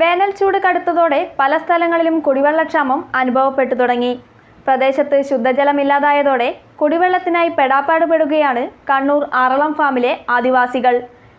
വേനൽ ചൂട് കടുത്തതോടെ പല സ്ഥലങ്ങളിലും കുടിവെള്ളക്ഷാമം അനുഭവപ്പെട്ടു തുടങ്ങി. പ്രദേശത്ത് ശുദ്ധജലമില്ലാതായതോടെ കുടിവെള്ളത്തിനായി പെടാപ്പാടുപെടുകയാണ് കണ്ണൂർ ആറളം ഫാമിലെ ആദിവാസികൾ.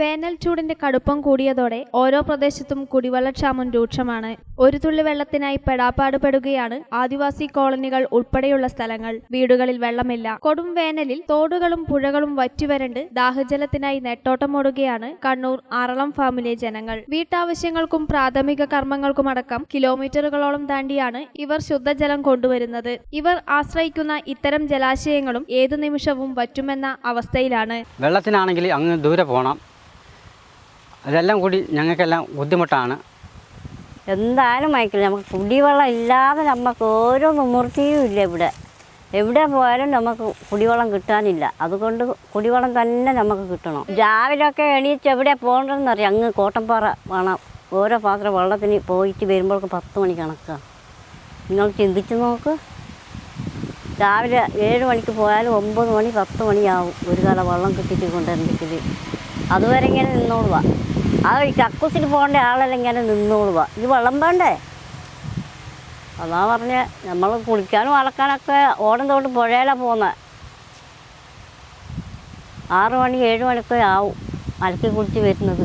വേനൽ ചൂടിന്റെ കടുപ്പം കൂടിയതോടെ ഓരോ പ്രദേശത്തും കുടിവെള്ളക്ഷാമം രൂക്ഷമാണ്. ഒരു തുള്ളി വെള്ളത്തിനായി പെടാപ്പാടുപെടുകയാണ് ആദിവാസി കോളനികൾ ഉൾപ്പെടെയുള്ള സ്ഥലങ്ങൾ. വീടുകളിൽ വെള്ളമില്ല. കൊടും വേനലിൽ തോടുകളും പുഴകളും വറ്റിവരണ്ട് ദാഹജലത്തിനായി നെട്ടോട്ടമോടുകയാണ് കണ്ണൂർ ആറളം ഫാമിലെ ജനങ്ങൾ. വീട്ടാവശ്യങ്ങൾക്കും പ്രാഥമിക കർമ്മങ്ങൾക്കുമടക്കം കിലോമീറ്ററുകളോളം താണ്ടിയാണ് ഇവർ ശുദ്ധജലം കൊണ്ടുവരുന്നത്. ഇവർ ആശ്രയിക്കുന്ന ഇത്തരം ജലാശയങ്ങളും ഏതു നിമിഷവും വറ്റുമെന്ന അവസ്ഥയിലാണ്. വെള്ളത്തിനാണെങ്കിൽ അങ്ങ് ദൂരെ പോകണം അതെല്ലാം കൂടി ഞങ്ങൾക്കെല്ലാം ബുദ്ധിമുട്ടാണ്. എന്തായാലും മയക്കില്ല നമുക്ക് കുടിവെള്ളം ഇല്ലാതെ നമുക്ക് ഓരോ നിവൃത്തിയും ഇല്ല ഇവിടെ. എവിടെ പോയാലും നമുക്ക് കുടിവെള്ളം കിട്ടാനില്ല. അതുകൊണ്ട് കുടിവെള്ളം തന്നെ നമുക്ക് കിട്ടണം. രാവിലെ ഒക്കെ എണീച്ച് എവിടെ പോകേണ്ടതെന്നറിയാം. അങ്ങ് കോട്ടംപാറ വേണം. ഓരോ പാത്രം വെള്ളത്തിന് പോയിട്ട് വരുമ്പോഴൊക്കെ പത്ത് മണി കണക്കാണ് നിങ്ങൾ ചിന്തിച്ച് നോക്ക്. രാവിലെ ഏഴ് മണിക്ക് പോയാലും ഒമ്പത് മണി പത്ത് മണിയാവും ഒരു കാലം വെള്ളം കിട്ടിയിട്ട് കൊണ്ടുവരണ്ടെങ്കിൽ അതുവരെ ഇങ്ങനെ നിന്നോളുക ആ ഈ കക്കൂസിൽ പോകേണ്ട ആളെല്ലാം ഇങ്ങനെ നിന്നോളുക ഇത് വെള്ളം വേണ്ടേ? അതാ പറഞ്ഞ നമ്മൾ കുളിക്കാനും അളക്കാനൊക്കെ ഓടം തോട്ട് പുഴയിലാണ് പോകുന്നത് ആറ് മണി ഏഴ് മണിയൊക്കെ ആവും അലക്കി കുളിച്ച് വരുന്നത്.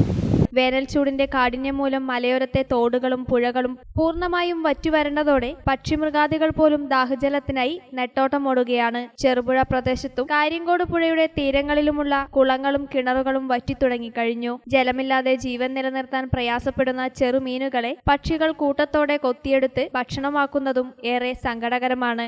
വേനൽ ചൂടിന്റെ കാഠിന്യം മൂലം മലയോരത്തെ തോടുകളും പുഴകളും പൂർണമായും വറ്റുവരണ്ടതോടെ പക്ഷിമൃഗാദികൾ പോലും ദാഹജലത്തിനായി നെട്ടോട്ടമോടുകയാണ്. ചെറുപുഴ പ്രദേശത്തും കാര്യങ്കോട് പുഴയുടെ തീരങ്ങളിലുമുള്ള കുളങ്ങളും കിണറുകളും വറ്റിത്തുടങ്ങിക്കഴിഞ്ഞു. ജലമില്ലാതെ ജീവൻ നിലനിർത്താൻ പ്രയാസപ്പെടുന്ന ചെറുമീനുകളെ പക്ഷികൾ കൂട്ടത്തോടെ കൊത്തിയെടുത്ത് ഭക്ഷണമാക്കുന്നതും ഏറെ സങ്കടകരമാണ്.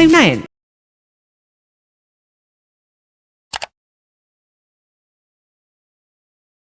nine